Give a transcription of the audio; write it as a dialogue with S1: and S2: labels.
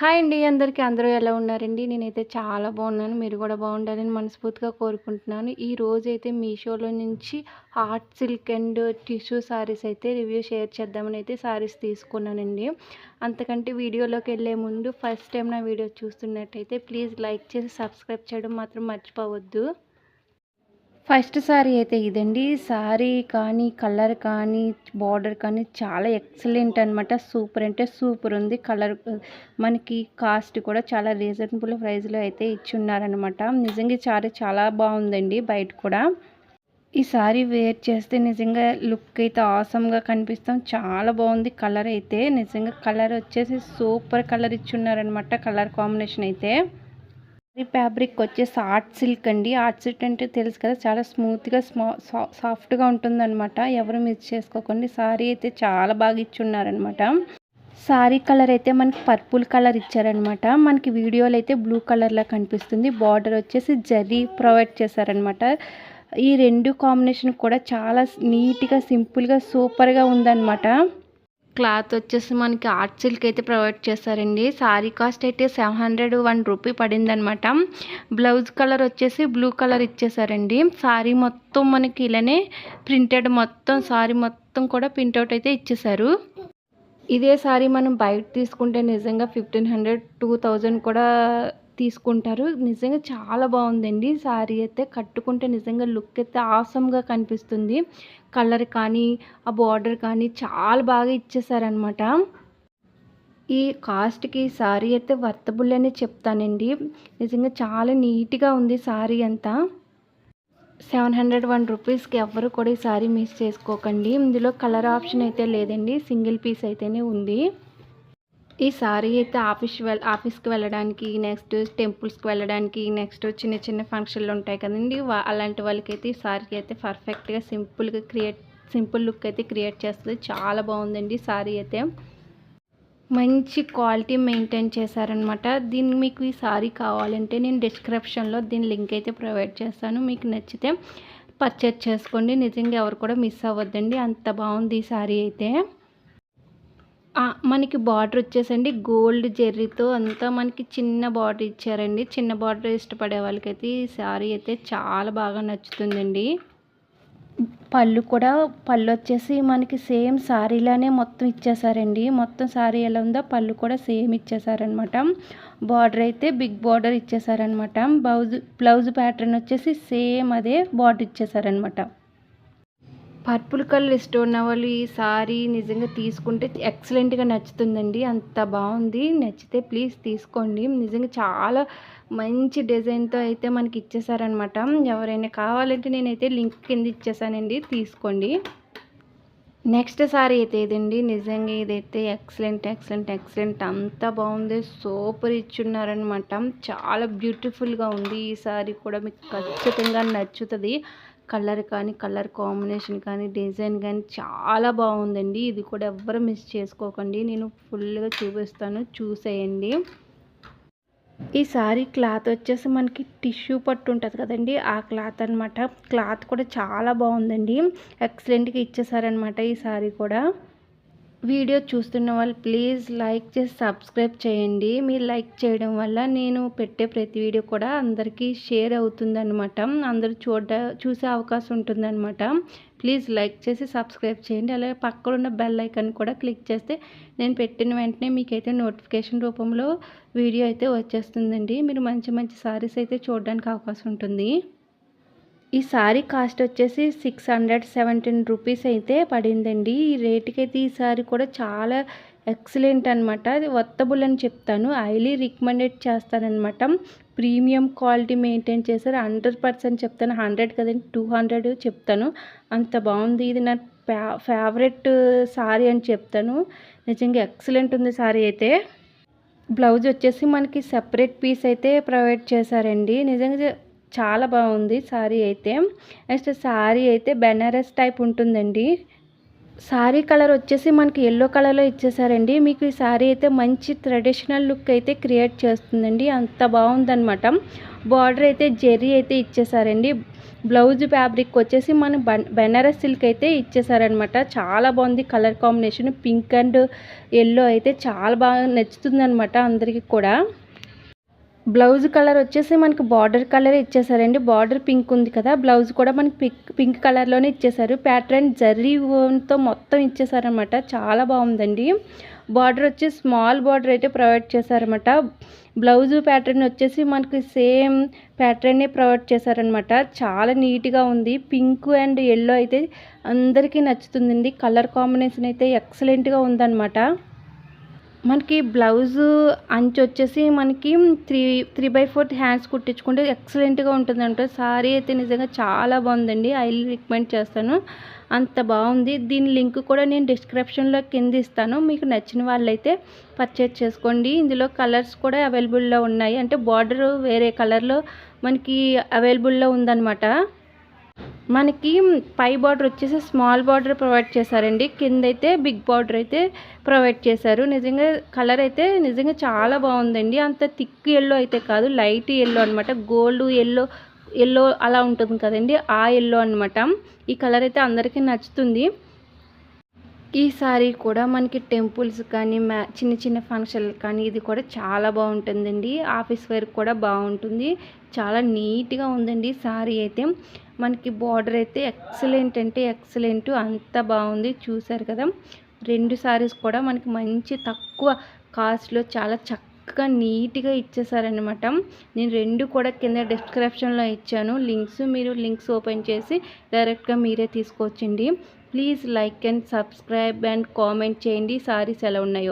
S1: Hi అండి అందరికీ అందరూ ఎలా ఉన్నారండి? నేనైతే చాలా బాగున్నాను. మీరు కూడా బాగుండాలని మనస్ఫూర్తిగా కోరుకుంటున్నాను. ఈ రోజైతే మీషోలో నుంచి hot silk and tissue saris అయితే రివ్యూ షేర్ చేద్దామని అయితే శారీస్ తీసుకున్నానండి. అంతకంటే వీడియోలోకి వెళ్ళే ముందు ఫస్ట్ టైం నా వీడియో చూస్తున్నట్టయితే ప్లీజ్ లైక్ చేసి సబ్స్క్రైబ్ చేయడం మాత్రం మర్చిపోవద్దు. ఫస్ట్ శారీ అయితే ఇదండి. శారీ కానీ కలర్ కానీ బార్డర్ కానీ చాలా ఎక్సలెంట్ అనమాట సూపర్ అంటే సూపర్ ఉంది. కలర్ మనకి కాస్ట్ కూడా చాలా రీజనబుల్ ప్రైస్లో అయితే ఇచ్చున్నారనమాట నిజంగా ఈ శారీ చాలా బాగుందండి బయట కూడా. ఈ సారీ వేర్ చేస్తే నిజంగా లుక్ అయితే ఆసమ్గా కనిపిస్తాం. చాలా బాగుంది కలర్ అయితే. నిజంగా కలర్ వచ్చేసి సూపర్ కలర్ ఇచ్చున్నారనమాట కలర్ కాంబినేషన్ అయితే. ఈ ఫ్యాబ్రిక్ వచ్చేసి ఆర్ట్ సిల్క్ అండి. ఆర్ట్ సిల్క్ అంటే తెలుసు కదా చాలా స్మూత్గా స్మా సాఫ్ట్గా ఉంటుందన్నమాట. ఎవరు మిస్ చేసుకోకండి. సారీ అయితే చాలా బాగా ఇచ్చున్నారనమాట సారీ కలర్ అయితే మనకి పర్పుల్ కలర్ ఇచ్చారనమాట మనకి వీడియోలో అయితే బ్లూ కలర్లా కనిపిస్తుంది. బార్డర్ వచ్చేసి జరీ ప్రొవైడ్ చేశారనమాట ఈ రెండు కాంబినేషన్ కూడా చాలా నీట్గా సింపుల్గా సూపర్గా ఉందన్నమాట. క్లాత్ వచ్చేసి మనకి ఆర్ట్ సిల్క్ అయితే ప్రొవైడ్ చేస్తారండి. సారీ కాస్ట్ అయితే సెవెన్ హండ్రెడ్ వన్ రూపీ పడిందనమాట. బ్లౌజ్ కలర్ వచ్చేసి బ్లూ కలర్ ఇచ్చేసారండి. సారీ మొత్తం మనకి ఇలానే ప్రింటెడ్ మొత్తం సారీ మొత్తం కూడా ప్రింట్అవుట్ అయితే ఇచ్చేసారు. ఇదే సారీ మనం బయట తీసుకుంటే నిజంగా ఫిఫ్టీన్ హండ్రెడ్ టూ థౌజండ్ కూడా తీసుకుంటారు. నిజంగా చాలా బాగుందండి. శారీ అయితే కట్టుకుంటే నిజంగా లుక్ అయితే ఆసమ్గా కనిపిస్తుంది. కలర్ కానీ ఆ బార్డర్ కానీ చాలా బాగా ఇచ్చేసారనమాట ఈ కాస్ట్కి శారీ అయితే వర్తబుల్ అని చెప్తానండి. నిజంగా చాలా నీట్గా ఉంది శారీ అంతా. సెవెన్ హండ్రెడ్ వన్ రూపీస్కి ఎవరు కూడా ఈ శారీ మిస్ చేసుకోకండి. ఇందులో కలర్ ఆప్షన్ అయితే లేదండి. సింగిల్ పీస్ అయితేనే ఉంది. ఈ సారీ అయితే ఆఫీస్ వెల్ ఆఫీస్కి వెళ్ళడానికి నెక్స్ట్ టెంపుల్స్కి వెళ్ళడానికి నెక్స్ట్ చిన్న చిన్న ఫంక్షన్లు ఉంటాయి కదండి. అలాంటి వాళ్ళకైతే ఈ సారీ అయితే పర్ఫెక్ట్గా సింపుల్గా క్రియేట్ సింపుల్ లుక్ అయితే క్రియేట్ చేస్తుంది. చాలా బాగుందండి సారీ అయితే. మంచి క్వాలిటీ మెయింటైన్ చేశారనమాట. దీన్ని మీకు ఈ సారీ కావాలంటే నేను డిస్క్రిప్షన్లో దీని లింక్ అయితే ప్రొవైడ్ చేస్తాను. మీకు నచ్చితే పర్చేజ్ చేసుకోండి. నిజంగా ఎవరు కూడా మిస్ అవ్వద్దండి. అంత బాగుంది ఈ సారీ అయితే. మనకి బార్డర్ వచ్చేసండి. గోల్డ్ జెర్రీతో అంతా మనకి చిన్న బార్డర్ ఇచ్చారండి. చిన్న బార్డర్ ఇష్టపడే వాళ్ళకైతే ఈ శారీ అయితే చాలా బాగా నచ్చుతుందండి. పళ్ళు కూడా పళ్ళు వచ్చేసి మనకి సేమ్ శారీలానే మొత్తం ఇచ్చేసారండి. మొత్తం శారీ ఎలా ఉందో పళ్ళు కూడా సేమ్ ఇచ్చేసారనమాట బార్డర్ అయితే బిగ్ బార్డర్ ఇచ్చేసారనమాట బ్లౌజ్ బ్లౌజ్ ప్యాటర్న్ వచ్చేసి సేమ్ అదే బార్డర్ ఇచ్చేసారనమాట పర్పుల్ కలర్ ఇష్టం ఉన్న వాళ్ళు ఈ సారీ నిజంగా తీసుకుంటే ఎక్సలెంట్గా నచ్చుతుందండి. అంత బాగుంది నచ్చితే ప్లీజ్ తీసుకోండి. నిజంగా చాలా మంచి డిజైన్తో అయితే మనకి ఇచ్చేసారనమాట ఎవరైనా కావాలంటే నేనైతే లింక్ కింద ఇచ్చేసానండి. తీసుకోండి. నెక్స్ట్ సారీ అయితే ఇదండి నిజంగా ఇదైతే ఎక్సలెంట్ ఎక్సలెంట్ ఎక్సలెంట్. అంత బాగుంది సూపర్ ఇచ్చున్నారనమాట చాలా బ్యూటిఫుల్గా ఉంది. ఈ సారీ కూడా మీకు ఖచ్చితంగా నచ్చుతుంది. కలర్ కానీ కలర్ కాంబినేషన్ కానీ డిజైన్ కానీ చాలా బాగుందండి. ఇది కూడా ఎవ్వరు మిస్ చేసుకోకండి. నేను ఫుల్గా చూపిస్తాను. చూసేయండి. ఈ సారీ క్లాత్ వచ్చేసి మనకి టిష్యూ పట్టు ఉంటుంది కదండి. ఆ క్లాత్ అనమాట క్లాత్ కూడా చాలా బాగుందండి. ఎక్సలెంట్గా ఇచ్చేసారనమాట ఈ సారీ కూడా. వీడియో చూస్తున్న వాళ్ళు ప్లీజ్ లైక్ చేసి సబ్స్క్రైబ్ చేయండి. మీరు లైక్ చేయడం వల్ల నేను పెట్టే ప్రతి వీడియో కూడా అందరికీ షేర్ అవుతుందన్నమాట. అందరూ చూడ చూసే అవకాశం ఉంటుందన్నమాట. ప్లీజ్ లైక్ చేసి సబ్స్క్రైబ్ చేయండి. అలాగే పక్కన ఉన్న బెల్ ఐకాన్ కూడా క్లిక్ చేస్తే నేను పెట్టిన వెంటనే మీకైతే నోటిఫికేషన్ రూపంలో వీడియో అయితే వచ్చేస్తుందండి. మీరు మంచి మంచి సారీస్ అయితే చూడడానికి అవకాశం ఉంటుంది. ఈ సారీ కాస్ట్ వచ్చేసి సిక్స్ హండ్రెడ్ సెవెంటీన్ రూపీస్ అయితే పడిందండి. ఈ రేటుకి అయితే ఈ సారీ కూడా చాలా ఎక్సలెంట్ అనమాట అది వర్తబుల్ అని చెప్తాను. హైలీ రికమెండెడ్ చేస్తానమాట ప్రీమియం క్వాలిటీ మెయింటైన్ చేశారు. హండ్రెడ్ పర్సెంట్ చెప్తాను. హండ్రెడ్ కదండి టూ హండ్రెడ్ చెప్తాను. అంత బాగుంది. ఇది నా ఫేవరెట్ సారీ అని చెప్తాను. నిజంగా ఎక్సలెంట్ ఉంది సారీ అయితే. బ్లౌజ్ వచ్చేసి మనకి సెపరేట్ పీస్ అయితే ప్రొవైడ్ చేశారండి. నిజంగా చాలా బాగుంది శారీ అయితే. నెక్స్ట్ శారీ అయితే బెనారస్ టైప్ ఉంటుందండి. శారీ కలర్ వచ్చేసి మనకి ఎల్లో కలర్లో ఇచ్చేసారండి. మీకు ఈ శారీ అయితే మంచి ట్రెడిషనల్ లుక్ అయితే క్రియేట్ చేస్తుందండి. అంత బాగుందనమాట బార్డర్ అయితే జెర్రీ అయితే ఇచ్చేసారండి. బ్లౌజ్ ఫ్యాబ్రిక్ వచ్చేసి మన బన్ బెనారస్ సిల్క్ అయితే ఇచ్చేసారనమాట చాలా బాగుంది colour combination. Pink and yellow అయితే చాలా బాగా నచ్చుతుంది అందరికీ కూడా. బ్లౌజ్ కలర్ వచ్చేసి మనకి బార్డర్ కలర్ ఇచ్చేసారండి బార్డర్ పింక్ ఉంది కదా బ్లౌజ్ కూడా మనకి పింక్ పింక్ కలర్లోనే ఇచ్చేసారు ప్యాటర్న్ జర్రీతో మొత్తం ఇచ్చేసారనమాట చాలా బాగుందండి. బార్డర్ వచ్చి స్మాల్ బార్డర్ అయితే ప్రొవైడ్ చేశారనమాట బ్లౌజ్ ప్యాటర్న్ వచ్చేసి మనకి సేమ్ ప్యాటర్నే ప్రొవైడ్ చేశారనమాట చాలా నీట్గా ఉంది. పింక్ అండ్ ఎల్లో అయితే అందరికీ నచ్చుతుందండి. కలర్ కాంబినేషన్ అయితే ఎక్సలెంట్గా ఉందన్నమాట. మనకి బ్లౌజు అంచు వచ్చేసి మనకి three three by fourth hands కుట్టించుకుంటే ఎక్సలెంట్గా ఉంటుందంట. సారీ అయితే నిజంగా చాలా బాగుందండి. ఐ రికమెండ్ చేస్తాను. అంత బాగుంది. దీని లింక్ కూడా నేను డిస్క్రిప్షన్లో కింద ఇస్తాను. మీకు నచ్చిన వాళ్ళైతే పర్చేజ్ చేసుకోండి. ఇందులో కలర్స్ కూడా అవైలబుల్లో ఉన్నాయి. అంటే బార్డర్ వేరే కలర్లో మనకి అవైలబుల్లో ఉందన్నమాట. మనకి పై బార్డర్ వచ్చేసి స్మాల్ బార్డర్ ప్రొవైడ్ చేశారండి. కింద అయితే బిగ్ బార్డర్ అయితే ప్రొవైడ్ చేశారు. నిజంగా కలర్ అయితే నిజంగా చాలా బాగుందండి. అంత థిక్ ఎల్లో అయితే కాదు లైట్ ఎల్లో అనమాట గోల్డ్ ఎల్లో ఎల్లో అలా ఉంటుంది కదండి. ఆ ఎల్లో అనమాట ఈ కలర్ అయితే అందరికీ నచ్చుతుంది. ఈ సారీ కూడా మనకి టెంపుల్స్ కానీ మ్యా చిన్న చిన్న ఫంక్షన్లు కానీ ఇది కూడా చాలా బాగుంటుందండి. ఆఫీస్ వేర్ కూడా బాగుంటుంది. చాలా నీట్గా ఉందండి సారీ అయితే. మనకి బార్డర్ అయితే ఎక్సలెంట్ అంటే ఎక్సలెంట్ అంత బాగుంది. చూసారు కదా? రెండు సారీస్ కూడా మనకి మంచి తక్కువ కాస్ట్లో చాలా చక్కగా నీట్గా ఇచ్చేసారనమాట నేను రెండు కూడా కింద డిస్క్రిప్షన్లో ఇచ్చాను. లింక్స్ మీరు లింక్స్ ఓపెన్ చేసి డైరెక్ట్గా మీరే తీసుకోవచ్చండి. Please like and subscribe and comment చేయండి. సారీస్ ఎలా ఉన్నాయో